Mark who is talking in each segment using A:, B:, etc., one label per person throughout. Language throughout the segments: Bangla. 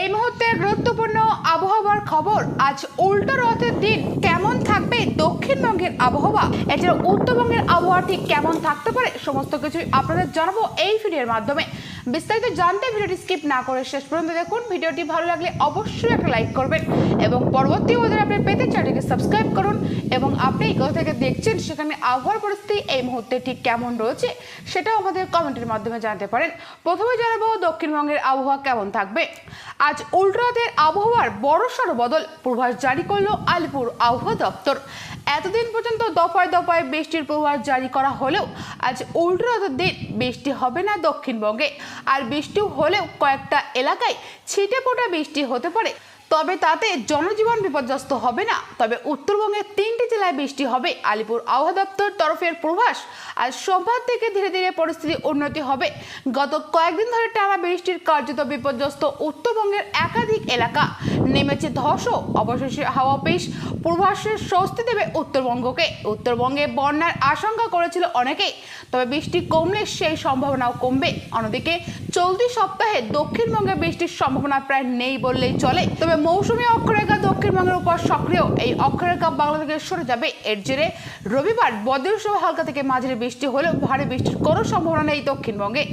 A: এই মুহূর্তে গুরুত্বপূর্ণ আবহাওয়ার খবর। আজ উল্টো রথের দিন কেমন থাকবে দক্ষিণবঙ্গের আবহাওয়া? এছাড়া উত্তরবঙ্গের আবহাওয়া ঠিক কেমন থাকতে পারে সমস্ত কিছুই আপনাদের জানাব এই ভিডিওর মাধ্যমে। বিস্তারিত জানতে ভিডিওটি স্কিপ না করে শেষ পর্যন্ত দেখুন। ভিডিওটি ভালো লাগলে অবশ্যই একটা লাইক করবেন এবং পরবর্তী ওদের চ্যানেলটিকে সাবস্ক্রাইব করুন এবং আপনি কোথা থেকে দেখছেন সেখানে আবহাওয়ার পরিস্থিতি এই মুহূর্তে ঠিক কেমন রয়েছে সেটাও আমাদের কমেন্টের মাধ্যমে জানতে পারেন। প্রথমে জানাব দক্ষিণবঙ্গের আবহাওয়া কেমন থাকবে। আজ উল্টোরাতের আবহাওয়ার বড় সড় বদল পূর্বাস জারি করল আলিপুর আবহাওয়া দপ্তর। এতদিন পর্যন্ত দফায় দফায় বৃষ্টির পূর্বাভাস জারি করা হলেও আজ উল্টোরাতের দিন বৃষ্টি হবে না দক্ষিণবঙ্গে। আর বৃষ্টি হলেও কয়েকটা এলাকায় ছিটে ফোটা বৃষ্টি হতে পারে। তবে তাতে জনজীবন বিপর্যস্ত হবে না। তবে উত্তরবঙ্গের তিনটি জেলায় বৃষ্টি হবে। আলিপুর আবহাওয়া দপ্তর তরফের পূর্বাস আজ সোমবার থেকে ধীরে ধীরে পরিস্থিতি উন্নতি হবে। গত কয়েকদিন ধরে টানা বৃষ্টির কার্যত বিপর্যস্ত উত্তরবঙ্গের একাধিক এলাকা। নেমেছে ধস, অবশেষে হাওয়া পেশ পূর্বাসের স্বস্তি দেবে উত্তরবঙ্গকে। উত্তরবঙ্গে বন্যার আশঙ্কা করেছিল অনেকেই, তবে বৃষ্টি কমলে সেই সম্ভাবনাও কমবে। অন্যদিকে চলতি সপ্তাহে দক্ষিণবঙ্গে বৃষ্টির সম্ভাবনা প্রায় নেই বললেই চলে। তবে মৌসুমী অক্ষরেখা দক্ষিণবঙ্গের উপর সক্রিয়। এই অক্ষরেখা বাংলা থেকে সরে যাবে এর জেরে। রবিবার বজ্রসহ হালকা থেকে মাঝারি বৃষ্টি হলেও ভারী বৃষ্টির কোনো সম্ভাবনা নেই দক্ষিণবঙ্গে।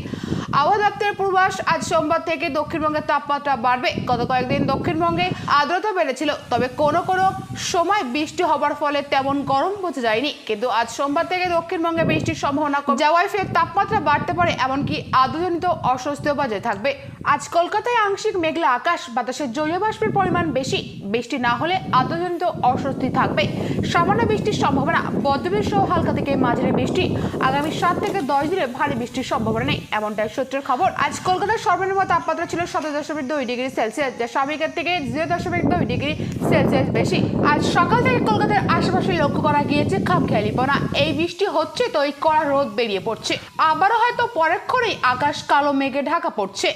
A: আবহাওয়া দপ্তরের পূর্বাস আজ সোমবার থেকে দক্ষিণবঙ্গের তাপমাত্রা বাড়বে। গত কয়েকদিন দক্ষিণবঙ্গে আর্দ্রতা বেড়েছিল, তবে কোনো কোনো সময় বৃষ্টি হবার ফলে তেমন গরম বোঝা যায়নি। কিন্তু আজ সোমবার থেকে দক্ষিণবঙ্গে বৃষ্টির সম্ভাবনা কম। যাওয়ায় ফের তাপমাত্রা বাড়তে পারে, এমনকি আর্দ্রজনিত অস্বস্তিও বজায় থাকবে। আজ কলকাতায় আংশিক মেঘলা আকাশ বাতাসের জলীয় বাষ্পের পরিমাণ বেশি। বৃষ্টি না হলে আর্দ্রজনিত অস্বস্তি থাকবে। সামান্য বৃষ্টির সম্ভাবনা, বজ্রবিদ্যুৎ সহ হালকা থেকে মাঝারি বৃষ্টি। আগামী সাত থেকে দশ দিনে ভারী বৃষ্টির সম্ভাবনা নেই এমনটাই সূত্রের খবর। আজ কলকাতার সর্বনিম্ন তাপমাত্রা ছিল সতেরো দশমিক দুই ডিগ্রি সেলসিয়াস, যা স্বাভাবিকের থেকে জিরো দশমিক দুই ডিগ্রি সেলসিয়াস বেশি। আজ সকাল থেকে কলকাতার আশেপাশে লক্ষ্য করা গিয়েছে খাপ খেয়ালি খামখেয়ালিপনা। এই বৃষ্টি হচ্ছে তো এই কড়া রোদ বেরিয়ে পড়ছে। আবারও হয়তো পরেক্ষণেই আকাশ কালো, মেঘে ঢাকা পড়ছে।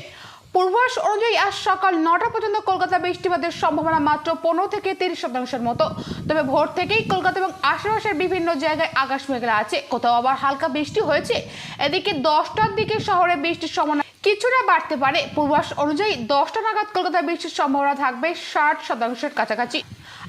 A: পূর্বাস অনুযায়ী আজ সকাল নটা পর্যন্ত কলকাতা বৃষ্টিপাতের সম্ভাবনা মাত্র পনেরো থেকে তিরিশ শতাংশের মতো। তবে ভোর থেকেই কলকাতা এবং আশেপাশের বিভিন্ন জায়গায় আকাশ মেঘলা আছে। কোথাও আবার হালকা বৃষ্টি হয়েছে। এদিকে দশটার দিকে শহরে বৃষ্টির সম্ভাবনা কিছুটা বাড়তে পারে। পূর্বাস অনুযায়ী দশটা নাগাদ কলকাতায় বৃষ্টির সম্ভাবনা থাকবে ষাট শতাংশের কাছাকাছি।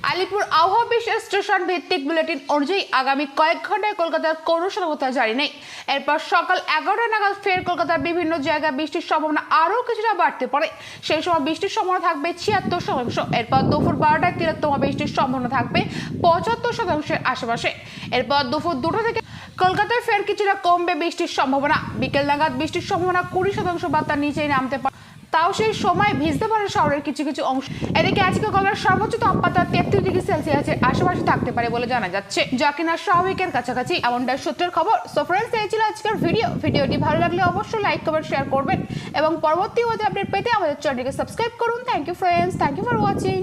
A: আলিপুর আবহাওয়া বিশেষ স্টেশন ভিত্তিক বুলেটিন অনুযায়ী আগামী কয়েক ঘন্টায় কলকাতার কোনো সতর্কতা জারি নেই। এরপর সকাল এগারোটা নাগাদ ফের কলকাতার বিভিন্ন জায়গায় বৃষ্টির সম্ভাবনা আরও কিছুটা বাড়তে পারে। সেই সময় বৃষ্টির সম্ভাবনা থাকবে ছিয়াত্তর শতাংশ। এরপর দুপুর বারোটায় তিরাত্তম বৃষ্টির সম্ভাবনা থাকবে পঁচাত্তর শতাংশের আশেপাশে। এরপর দুপুর দুটো থেকে কলকাতায় ফের কিছুটা কমবে বৃষ্টির সম্ভাবনা। বিকেল নাগাদ বৃষ্টির সম্ভাবনা কুড়ি শতাংশ বা তার নিচেই নামতে পারে। তাও সেই সময় ভিজতে পারে শহরের কিছু কিছু অংশ। এদিকে আজকে কলকাতার সর্বোচ্চ তাপমাত্রা তেত্রিশ ডিগ্রি সেলসিয়াসের আশেপাশে থাকতে পারে বলে জানা যাচ্ছে। যা কিনা স্বাভাবিকের কাছাকাছি এমনটা সূত্রের খবর। সো ফ্রেন্ডস এই ছিল আজকের ভিডিও ভিডিওটি ভালো লাগলে অবশ্যই লাইক কমেন্ট শেয়ার করবেন। এবং পরবর্তী ওয়েদার আপডেট পেতে আমাদের চ্যানেলকে সাবস্ক্রাইব করুন। Thank you friends thank you for watching